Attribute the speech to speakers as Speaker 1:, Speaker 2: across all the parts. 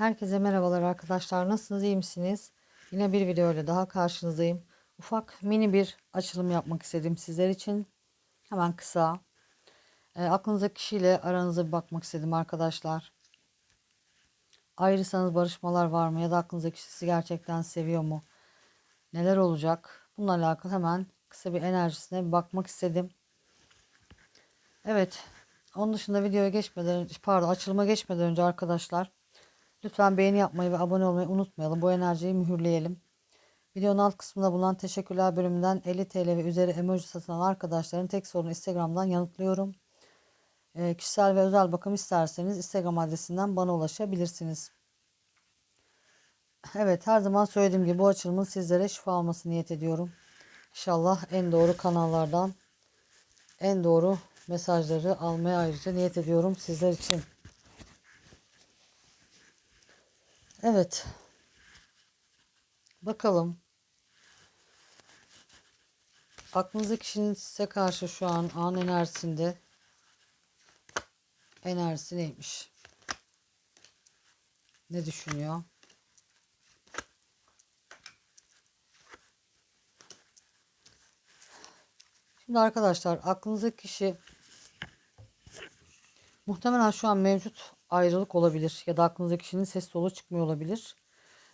Speaker 1: Herkese merhabalar arkadaşlar. Nasılsınız? iyi misiniz? Yine bir video ile daha karşınızdayım. Ufak mini bir açılım yapmak istedim sizler için. Hemen kısa. E, aklınızdaki kişiyle aranıza bir bakmak istedim arkadaşlar. Ayrıysanız barışmalar var mı? Ya da aklınızdaki kişi gerçekten seviyor mu? Neler olacak? Bununla alakalı hemen kısa bir enerjisine bir bakmak istedim. Evet. Onun dışında videoya geçmeden pardon açılıma geçmeden önce arkadaşlar Lütfen beğeni yapmayı ve abone olmayı unutmayalım. Bu enerjiyi mühürleyelim. Videonun alt kısmında bulunan teşekkürler bölümünden 50 TL ve üzeri emoji satın alan arkadaşların tek sorunu Instagram'dan yanıtlıyorum. E, kişisel ve özel bakım isterseniz Instagram adresinden bana ulaşabilirsiniz. Evet her zaman söylediğim gibi bu açılımın sizlere şifa alması niyet ediyorum. İnşallah en doğru kanallardan en doğru mesajları almaya ayrıca niyet ediyorum sizler için. Evet. Bakalım. Aklınızdaki kişinin size karşı şu an an enerjisinde enerjisi neymiş? Ne düşünüyor? Şimdi arkadaşlar aklınızdaki kişi muhtemelen şu an mevcut ayrılık olabilir ya da aklınızdaki kişinin ses solu çıkmıyor olabilir.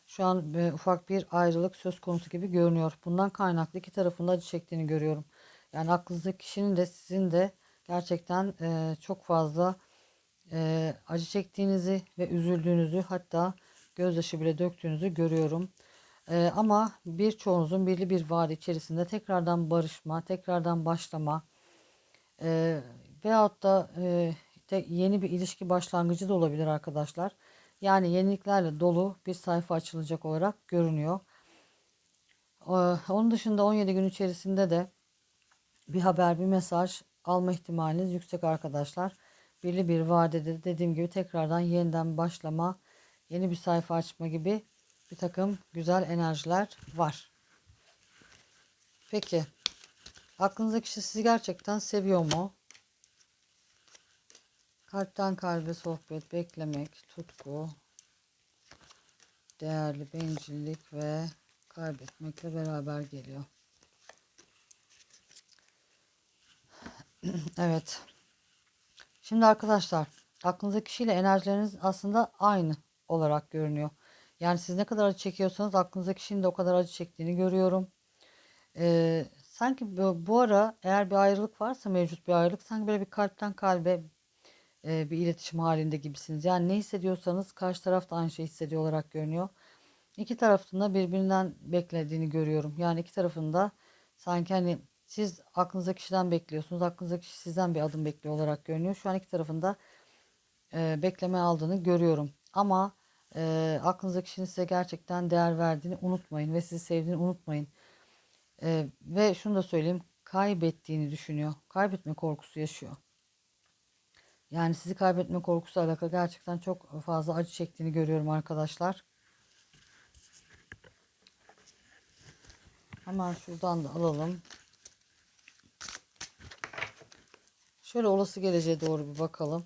Speaker 1: Şu an e, ufak bir ayrılık söz konusu gibi görünüyor. Bundan kaynaklı iki tarafında acı çektiğini görüyorum. Yani aklınızdaki kişinin de sizin de gerçekten e, çok fazla e, acı çektiğinizi ve üzüldüğünüzü hatta gözyaşı bile döktüğünüzü görüyorum. E, ama birçoğunuzun birli bir vaadi içerisinde tekrardan barışma, tekrardan başlama e, veyahut da e, de yeni bir ilişki başlangıcı da olabilir arkadaşlar. Yani yeniliklerle dolu bir sayfa açılacak olarak görünüyor. Ee, onun dışında 17 gün içerisinde de bir haber, bir mesaj alma ihtimaliniz yüksek arkadaşlar. Birli bir vadede dediğim gibi tekrardan yeniden başlama, yeni bir sayfa açma gibi bir takım güzel enerjiler var. Peki aklınızdaki kişi sizi gerçekten seviyor mu? Kalpten kalbe sohbet, beklemek, tutku, değerli bencillik ve kaybetmekle beraber geliyor. evet. Şimdi arkadaşlar aklınızdaki kişiyle enerjileriniz aslında aynı olarak görünüyor. Yani siz ne kadar acı çekiyorsanız aklınızdaki kişinin de o kadar acı çektiğini görüyorum. Ee, sanki bu, bu ara eğer bir ayrılık varsa mevcut bir ayrılık sanki böyle bir kalpten kalbe e, bir iletişim halinde gibisiniz. Yani ne hissediyorsanız karşı taraf da aynı şey hissediyor olarak görünüyor. İki tarafın da birbirinden beklediğini görüyorum. Yani iki tarafında sanki hani siz aklınızdaki kişiden bekliyorsunuz. Aklınızdaki kişi sizden bir adım bekliyor olarak görünüyor. Şu an iki tarafında e, bekleme aldığını görüyorum. Ama e, aklınızdaki kişinin size gerçekten değer verdiğini unutmayın ve sizi sevdiğini unutmayın. E, ve şunu da söyleyeyim kaybettiğini düşünüyor. Kaybetme korkusu yaşıyor. Yani sizi kaybetme korkusu alakalı gerçekten çok fazla acı çektiğini görüyorum arkadaşlar. Hemen şuradan da alalım. Şöyle olası geleceğe doğru bir bakalım.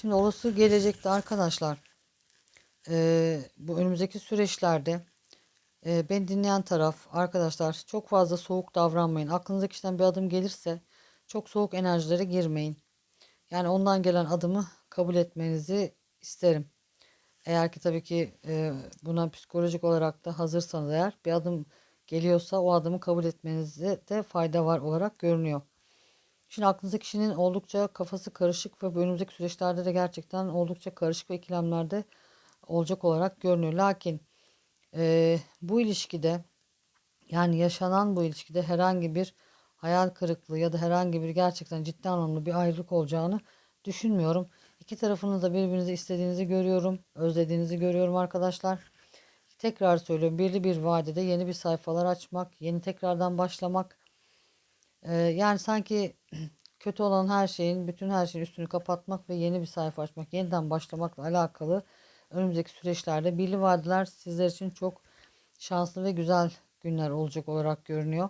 Speaker 1: Şimdi olası gelecekte arkadaşlar e, bu önümüzdeki süreçlerde e, beni dinleyen taraf arkadaşlar çok fazla soğuk davranmayın. Aklınıza kişiden bir adım gelirse çok soğuk enerjilere girmeyin. Yani ondan gelen adımı kabul etmenizi isterim. Eğer ki tabii ki e, buna psikolojik olarak da hazırsanız eğer bir adım geliyorsa o adımı kabul etmenizde de fayda var olarak görünüyor. Şimdi aklınızdaki kişinin oldukça kafası karışık ve önümüzdeki süreçlerde de gerçekten oldukça karışık ve ikilemlerde olacak olarak görünüyor. Lakin e, bu ilişkide yani yaşanan bu ilişkide herhangi bir hayal kırıklığı ya da herhangi bir gerçekten ciddi anlamda bir ayrılık olacağını düşünmüyorum. İki tarafınız da birbirinizi istediğinizi görüyorum, özlediğinizi görüyorum arkadaşlar. Tekrar söylüyorum birli bir vadede yeni bir sayfalar açmak, yeni tekrardan başlamak ee, yani sanki kötü olan her şeyin, bütün her şeyin üstünü kapatmak ve yeni bir sayfa açmak, yeniden başlamakla alakalı önümüzdeki süreçlerde birli vadiler sizler için çok şanslı ve güzel günler olacak olarak görünüyor.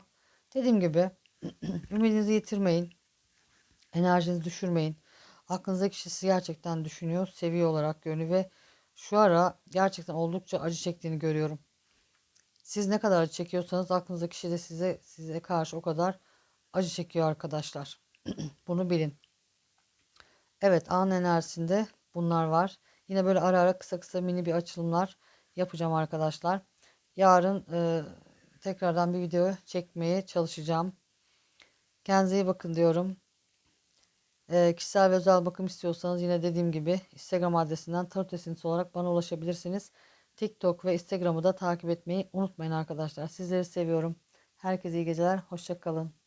Speaker 1: Dediğim gibi ümidinizi yitirmeyin. Enerjinizi düşürmeyin. Aklınızdaki kişi sizi gerçekten düşünüyor, seviyor olarak görünüyor ve şu ara gerçekten oldukça acı çektiğini görüyorum. Siz ne kadar acı çekiyorsanız aklınızdaki kişi de size size karşı o kadar acı çekiyor arkadaşlar. Bunu bilin. Evet an enerjisinde bunlar var. Yine böyle ara ara kısa kısa mini bir açılımlar yapacağım arkadaşlar. Yarın e, tekrardan bir video çekmeye çalışacağım. Kendinize iyi bakın diyorum. E, kişisel ve özel bakım istiyorsanız yine dediğim gibi Instagram adresinden tarot esintisi olarak bana ulaşabilirsiniz. TikTok ve Instagram'ı da takip etmeyi unutmayın arkadaşlar. Sizleri seviyorum. Herkese iyi geceler. Hoşçakalın.